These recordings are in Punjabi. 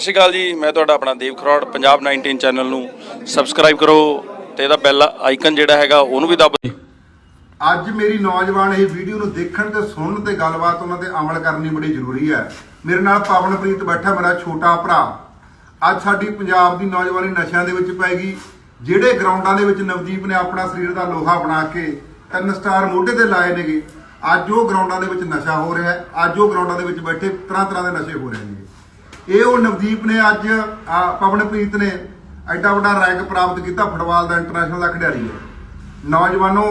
ਸਤਿ ਸ਼੍ਰੀ ਅਕਾਲ ਜੀ, ਮੈਂ ਤੁਹਾਡਾ ਆਪਣਾ ਦੀਪ ਖਰੋੜ, ਪੰਜਾਬ 19 ਚੈਨਲ ਨੂੰ ਸਬਸਕ੍ਰਾਈਬ ਕਰੋ ਤੇ ਇਹਦਾ ਬੈਲ ਆਈਕਨ ਜਿਹੜਾ ਹੈਗਾ, ਉਹਨੂੰ ਵੀ ਦੱਬ ਅੱਜ ਮੇਰੀ ਨੌਜਵਾਨ ਇਹ ਵੀਡੀਓ ਨੂੰ ਦੇਖਣ ਤੇ ਸੁਣਨ ਤੇ ਗੱਲਬਾਤ ਉਹਨਾਂ ਤੇ ਅਮਲ ਕਰਨੀ ਬੜੀ ਜ਼ਰੂਰੀ ਹੈ। ਮੇਰੇ ਨਾਲ ਪਵਨਪ੍ਰੀਤ ਬੈਠਾ, ਮੇਰਾ ਛੋਟਾ ਭਰਾ। ਅੱਜ ਸਾਡੀ ਪੰਜਾਬ ਦੀ ਨੌਜਵਾਨੀ ਨਸ਼ਿਆਂ ਦੇ ਵਿੱਚ ਪੈ ਗਈ। ਜਿਹੜੇ ਗਰਾਊਂਡਾਂ ਦੇ ਵਿੱਚ ਨਵਦੀਪ ਨੇ ਆਪਣਾ ਸਰੀਰ ਦਾ ਲੋਹਾ ਬਣਾ ਕੇ ਤਿੰਨ ਸਟਾਰ ਮੋਢੇ ਤੇ ਲਾਏ ਨੇਗੇ, ਅੱਜ ਉਹ ਗਰਾਊਂਡਾਂ ਦੇ ਵਿੱਚ ਨਸ਼ਾ ਹੋ ਰਿਹਾ ਹੈ। ਅੱਜ ਉਹ ਗਰਾਊਂਡਾਂ ਦੇ ਵਿੱਚ ਬੈਠੇ ਤਰ੍ਹਾਂ ਤਰ੍ਹਾਂ ਦੇ ਨਸ਼ੇ ਹੋ ਰਹੇ ਨੇ ਇਹ ਉਹ ਨਵਦੀਪ ਨੇ ਅੱਜ ਪਵਨਪ੍ਰੀਤ ਨੇ ਐਡਾ ਵੱਡਾ ਰੈਂਕ ਪ੍ਰਾਪਤ ਕੀਤਾ ਫੁੱਟਬਾਲ ਦਾ ਇੰਟਰਨੈਸ਼ਨਲ ਦਾ ਖਿਡਾਰੀ ਹੈ ਨੌਜਵਾਨੋ,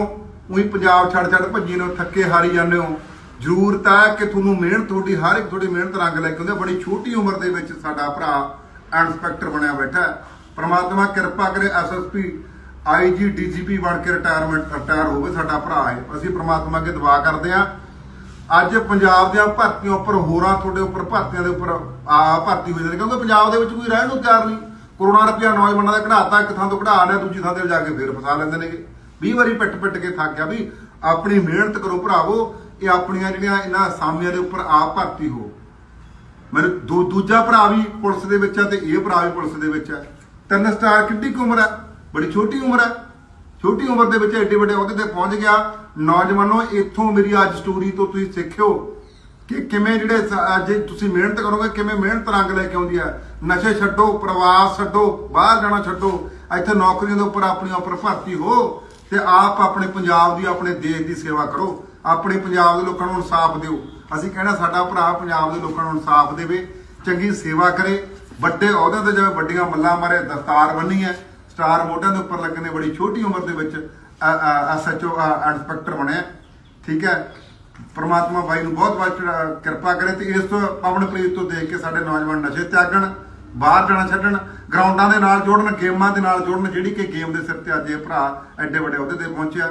ਉਹੀ ਪੰਜਾਬ ਛੱਡ ਛੱਡ ਭੱਜੀ ਨੂੰ, ਥੱਕੇ ਹਾਰੀ ਜਾਂਦੇ ਹੋ। ਜ਼ਰੂਰਤ ਹੈ ਕਿ ਤੁਹਾਨੂੰ ਮਿਹਨਤ, ਤੁਹਾਡੀ ਹਰ ਇੱਕ ਤੁਹਾਡੀ ਮਿਹਨਤ ਰੰਗ ਲੈ ਕੇ ਆਉਂਦੀ ਬੜੀ ਛੋਟੀ ਉਮਰ ਦੇ ਵਿੱਚ ਸਾਡਾ ਭਰਾ ਇੰਸਪੈਕਟਰ ਬਣਿਆ ਬੈਠਾ ਹੈ। ਪ੍ਰਮਾਤਮਾ ਕਿਰਪਾ ਕਰੇ ਐਸਐਸਪੀ ਆਈਜੀ ਡੀਜੀਪੀ ਬਣ ਕੇ ਰਿਟਾਇਰਮੈਂਟ ਰਿਟਾਇਰ ਹੋਵੇ, ਸਾਡਾ ਭਰਾ ਹੈ। ਅਸੀਂ ਪ੍ਰਮਾਤਮਾ ਅੱਗੇ ਦੁਆ ਕਰਦੇ ਹਾਂ। ਅੱਜ ਪੰਜਾਬ ਦੀਆਂ ਭਰਤੀਆਂ ਉੱਪਰ, ਹੋਰਾਂ ਤੁਹਾਡੇ ਉੱਪਰ, ਭਰਤੀਆਂ ਦੇ ਉੱਪਰ ਆ ਭਰਤੀ ਹੋ ਜਾਂਦੇ ਕਿਉਂਕਿ ਪੰਜਾਬ ਦੇ ਵਿੱਚ ਕੋਈ ਰਹਿਣ ਨੂੰ ਤਿਆਰ ਨਹੀਂ। ਕਰੋੜਾਂ ਰੁਪਇਆ ਨੌਜਵਾਨਾਂ ਦਾ ਕਢਾਤਾ ਇੱਕ ਥਾਂ ਤੋਂ ਕਢਾ ਲਿਆ ਦੂਜੀ ਥਾਂ ਤੇ ਜਾ ਕੇ ਫੇਰ ਫਸਾ ਲੈਂਦੇ ਨੇਗੇ। 20 ਵਾਰੀ ਪਿੱਟ ਪਿੱਟ ਕੇ ਥੱਕ ਗਿਆ ਵੀ ਆਪਣੀ ਮਿਹਨਤ ਕਰੋ ਭਰਾਵੋ, ਇਹ ਆਪਣੀਆਂ ਜਿਹੜੀਆਂ ਇਹਨਾਂ ਅਸਾਮੀਆਂ ਦੇ ਉੱਪਰ ਆਪ ਭਰਤੀ ਹੋ। ਮੈਨੂੰ ਦੂ- ਦੂਜਾ ਭਰਾ ਵੀ ਪੁਲਿਸ ਦੇ ਵਿੱਚ ਹੈ ਤੇ ਇਹ ਭਰਾ ਵੀ ਪੁਲਿਸ ਦੇ ਵਿੱਚ ਹੈ ਤਿੰਨ ਸਟਾਰ ਕਿੰਨੀ ਕੁ ਉਮਰ ਹੈ ਬੜੀ ਛੋਟੀ ਉਮਰ ਹੈ ਛੋਟੀ ਉਮਰ ਦੇ ਵਿੱਚ ਐਡੇ ਵੱਡੇ ਅਹੁਦੇ ਤੇ ਪਹੁੰਚ ਗਿਆ। ਨੌਜਵਾਨੋ, ਇੱਥੋਂ ਮੇਰੀ ਅੱਜ ਸਟੋਰੀ ਤੋਂ ਤੁਸੀਂ ਸਿੱਖਿਓ ਕਿ ਕਿਵੇਂ ਜਿਹੜੇ ਜੇ ਤੁਸੀਂ ਮਿਹਨਤ ਕਰੋਗੇ, ਕਿਵੇਂ ਮਿਹਨਤ ਰੰਗ ਲੈ ਕੇ ਆਉਂਦੀ ਹੈ। ਨਸ਼ੇ ਛੱਡੋ, ਪ੍ਰਵਾਸ ਛੱਡੋ, ਬਾਹਰ ਜਾਣਾ ਛੱਡੋ। ਇੱਥੇ ਨੌਕਰੀਆਂ ਦੇ ਉੱਪਰ ਆਪਣੀ ਉੱਪਰ ਭਰਤੀ ਹੋ ਤੇ ਆਪ ਆਪਣੇ ਪੰਜਾਬ ਦੀ, ਆਪਣੇ ਦੇਸ਼ ਦੀ ਸੇਵਾ ਕਰੋ। ਆਪਣੇ ਪੰਜਾਬ ਦੇ ਲੋਕਾਂ ਨੂੰ ਇਨਸਾਫ ਦਿਓ। ਅਸੀਂ ਕਹਿਣਾ ਸਾਡਾ ਭਰਾ ਪੰਜਾਬ ਦੇ ਲੋਕਾਂ ਨੂੰ ਇਨਸਾਫ ਦੇਵੇ, ਚੰਗੀ ਸੇਵਾ ਕਰੇ। ਵੱਡੇ ਅਹੁਦਿਆਂ ਤੇ ਜਿਵੇਂ ਵੱਡੀਆਂ ਮੱਲਾਂ ਮਾਰੇ ਦਸਤਾਰ ਬੰਨੀ ਹੈ। ਸਟਾਰ ਮੋਢਿਆਂ ਦੇ ਉੱਪਰ ਲੱਗਣ ਦੇ ਬੜੀ ਛੋਟੀ ਉਮਰ ਦੇ ਵਿੱਚ ਐਸਐਚਓ ਇੰਸਪੈਕਟਰ ਬਣਿਆ ਠੀਕ ਹੈ? ਪ੍ਰਮਾਤਮਾ ਬਾਈ ਨੂੰ ਬਹੁਤ ਬਹੁਤ ਕਿਰਪਾ ਕਰੇ ਤੇ ਇਸ ਤੋਂ ਪਵਨਪ੍ਰੀਤ ਤੋਂ ਦੇਖ ਕੇ ਸਾਡੇ ਨੌਜਵਾਨ ਨਸ਼ੇ ਤਿਆਗਣ, ਬਾਹਰ ਜਾਣਾ ਛੱਡਣ, ਗਰਾਊਂਡਾਂ ਦੇ ਨਾਲ ਜੋੜਨ, ਗੇਮਾਂ ਦੇ ਨਾਲ ਜੋੜਨ, ਜਿਹੜੀ ਕਿ ਗੇਮ ਦੇ ਸਿਰ ਤੇ ਅੱਜ ਇਹ ਭਰਾ ਐਡੇ ਵੱਡੇ ਅਹੁਦੇ ਤੇ ਪਹੁੰਚਿਆ।